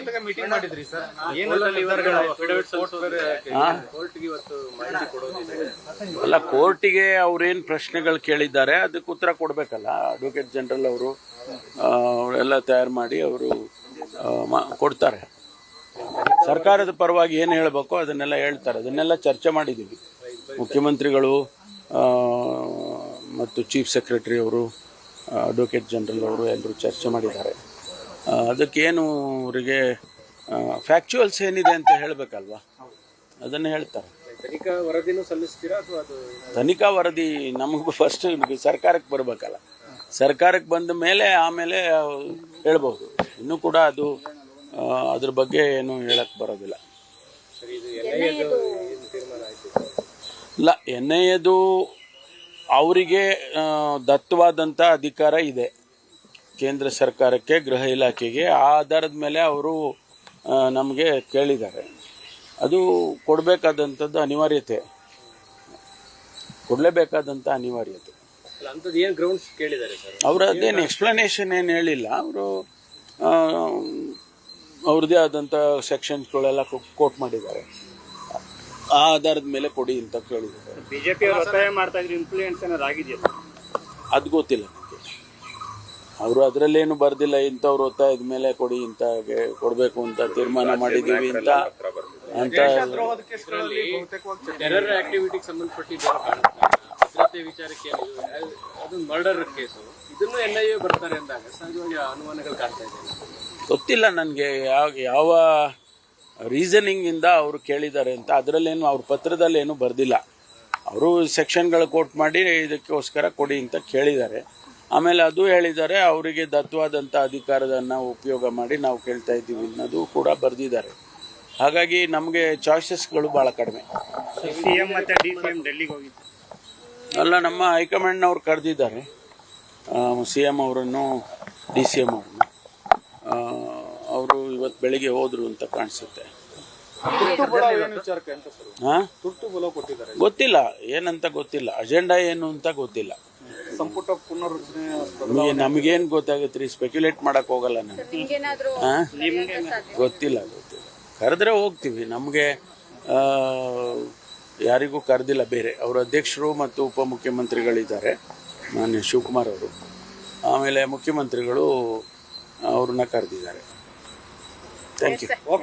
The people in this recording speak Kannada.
ಸಿಎಂ ಜೊತೆಗೆ ಮೀಟಿಂಗ್ ಮಾಡಿದ್ರಿ ಸರ್? ಕೋರ್ಟ್ಗೆ ಇವತ್ತು ಮಾಹಿತಿ ಕೊಡೋದಿದೆ ಅಲ್ಲ ಕೋರ್ಟಿಗೆ ಅವ್ರೇನು ಪ್ರಶ್ನೆಗಳು ಕೇಳಿದ್ದಾರೆ ಅದಕ್ಕೆ ಉತ್ತರ ಕೊಡಬೇಕಲ್ಲ. ಅಡ್ವೊಕೇಟ್ ಜನರಲ್ ಅವರು ಅವರೆಲ್ಲ ತಯಾರು ಮಾಡಿ ಅವರು ಕೊಡ್ತಾರೆ. ಸರ್ಕಾರದ ಪರವಾಗಿ ಏನು ಹೇಳಬೇಕು ಅದನ್ನೆಲ್ಲ ಹೇಳ್ತಾರೆ. ಅದನ್ನೆಲ್ಲ ಚರ್ಚೆ ಮಾಡಿದ್ದೀವಿ. ಮುಖ್ಯಮಂತ್ರಿಗಳು ಮತ್ತು ಚೀಫ್ ಸೆಕ್ರೆಟರಿ ಅವರು ಅಡ್ವೊಕೇಟ್ ಜನರಲ್ ಅವರು ಎಲ್ಲರೂ ಚರ್ಚೆ ಮಾಡಿದ್ದಾರೆ. ಅದಕ್ಕೇನು ಅವರಿಗೆ ಫ್ಯಾಕ್ಚುಯಲ್ಸ್ ಏನಿದೆ ಅಂತ ಹೇಳಬೇಕಲ್ವಾ? ಅದನ್ನು ಹೇಳ್ತಾರೆ. ತನಿಖಾ ವರದಿನೂ ಸಲ್ಲಿಸ್ತೀರಾ ಅಥವಾ ಅದು ತನಿಖಾ ವರದಿ ನಮಗೂ ಫಸ್ಟ್ ಸರ್ಕಾರಕ್ಕೆ ಬರಬೇಕಲ್ಲ. ಸರ್ಕಾರಕ್ಕೆ ಬಂದ ಮೇಲೆ ಆಮೇಲೆ ಹೇಳ್ಬೋದು. ಇನ್ನೂ ಕೂಡ ಅದು ಅದ್ರ ಬಗ್ಗೆ ಏನು ಹೇಳಕ್ ಬರೋದಿಲ್ಲ. ಇಲ್ಲ ಎನ್ ಐ ಎದು ಅವರಿಗೆ ದತ್ತವಾದಂಥ ಅಧಿಕಾರ ಇದೆ. ಕೇಂದ್ರ ಸರ್ಕಾರಕ್ಕೆ ಗೃಹ ಇಲಾಖೆಗೆ ಆ ಆಧಾರದ ಮೇಲೆ ಅವರು ನಮಗೆ ಕೇಳಿದ್ದಾರೆ. ಅದು ಕೊಡಬೇಕಾದಂಥದ್ದು ಅನಿವಾರ್ಯತೆ. ಕೊಡಲೇಬೇಕಾದಂಥ ಅನಿವಾರ್ಯತೆ. ಅಲ್ಲ ಏನು ಗ್ರೌಂಡ್ಸ್ ಕೇಳಿದ್ದಾರೆ ಸರ್? ಅವರು ಅದೇನು ಎಕ್ಸ್ಪ್ಲನೇಷನ್ ಏನು ಹೇಳಿಲ್ಲ. ಅವರು ಅವ್ರದ್ದೇ ಆದಂಥ ಸೆಕ್ಷನ್ಸ್ಗಳೆಲ್ಲ ಕೋಟ್ ಮಾಡಿದ್ದಾರೆ. ಆ ಆಧಾರದ ಮೇಲೆ ಕೊಡಿ ಅಂತ ಕೇಳಿದ್ದಾರೆ. ಬಿಜೆಪಿ ಅವರು ಅವರು ಅದರಲ್ಲೇನು ಬರ್ದಿಲ್ಲ ಇಂಥವ್ರು ಒತ್ತಾಯದ ಮೇಲೆ ಕೊಡಿ ಇಂತ ಕೊಡಬೇಕು ಅಂತ ತೀರ್ಮಾನ ಮಾಡಿದ್ದೀವಿ ಅಂತ ಅಂತ ಟೆರರ್ ಆಕ್ಟಿವಿಟಿಗೆ ಸಂಬಂಧಪಟ್ಟಿದ್ದು ಭದ್ರತೆ ವಿಚಾರಕ್ಕೆ ಅದು- ಮರ್ಡರ್ ಕೇಸು ಇದನ್ನು ಎನ್ ಐ ಎ ಬರ್ತಾರೆ ಅಂದಾಗ ಸಹಜವಾಗಿ ಅನುಮಾನಗಳು ಕಾಡ್ತಾ ಇದೆ. ಗೊತ್ತಿಲ್ಲ ನನಗೆ ಯಾವ ಯಾವ ರೀಸನಿಂಗ್ ಇಂದ ಅವರು ಕೇಳಿದ್ದಾರೆ ಅಂತ. ಅದರಲ್ಲೇನು ಅವ್ರ ಪತ್ರದಲ್ಲಿ ಏನು ಬರ್ದಿಲ್ಲ. ಅವರು ಸೆಕ್ಷನ್ಗಳು ಕೋಟ್ ಮಾಡಿ ಇದಕ್ಕೋಸ್ಕರ ಕೊಡಿ ಅಂತ ಕೇಳಿದ್ದಾರೆ. ಆಮೇಲೆ ಅದು ಹೇಳಿದ್ದಾರೆ ಅವರಿಗೆ ದತ್ತವಾದಂಥ ಅಧಿಕಾರದನ್ನು ಉಪಯೋಗ ಮಾಡಿ ನಾವು ಕೇಳ್ತಾ ಇದ್ದೀವಿ. ಅನ್ನೋದು ಕೂಡ ಬರೆದಿದ್ದಾರೆ. ಹಾಗಾಗಿ ನಮಗೆ ಚಾಯ್ಸಸ್ಗಳು ಭಾಳ ಕಡಿಮೆ. ಸಿಎಂ ಮತ್ತೆ ಡಿ ಸಿ ಎಂ ಡೆಲ್ಲಿಗೆ ಹೋಗಿದ್ದು. ಅಲ್ಲ ನಮ್ಮ ಹೈಕಮಾಂಡ್ನವ್ರು ಕರೆದಿದ್ದಾರೆ. ಸಿ ಎಂ ಅವರನ್ನು ಡಿ ಸಿ ಎಂ ಅವರನ್ನು ಅವರು ಇವತ್ತು ಬೆಳಿಗ್ಗೆ ಹೋದರು ಅಂತ ಕಾಣಿಸುತ್ತೆ. ಗೊತ್ತಿಲ್ಲ. ಏನಂತ ಗೊತ್ತಿಲ್ಲ. ಅಜೆಂಡಾ ಏನು ಅಂತ ಗೊತ್ತಿಲ್ಲ. ಸಂಪುಟ ಪುನರ್ ನಮಗೆ ನಮಗೇನು ಗೊತ್ತಾಗುತ್ತೆ ರೀ ಸ್ಪೆಕ್ಯುಲೇಟ್ ಮಾಡಕ್ ಹೋಗಲ್ಲ ನಾವು ಗೊತ್ತಿಲ್ಲ ಗೊತ್ತಿಲ್ಲ. ಕರೆದ್ರೆ ಹೋಗ್ತೀವಿ. ನಮಗೆ ಯಾರಿಗೂ ಕರೆದಿಲ್ಲ ಬೇರೆ. ಅವರ ಅಧ್ಯಕ್ಷರು ಮತ್ತು ಉಪಮುಖ್ಯಮಂತ್ರಿಗಳಿದ್ದಾರೆ. ಮಾನ್ಯ ಶಿವಕುಮಾರ್ ಅವರು. ಆಮೇಲೆ ಮುಖ್ಯಮಂತ್ರಿಗಳು ಅವ್ರನ್ನ ಕರೆದಿದ್ದಾರೆ. Thank you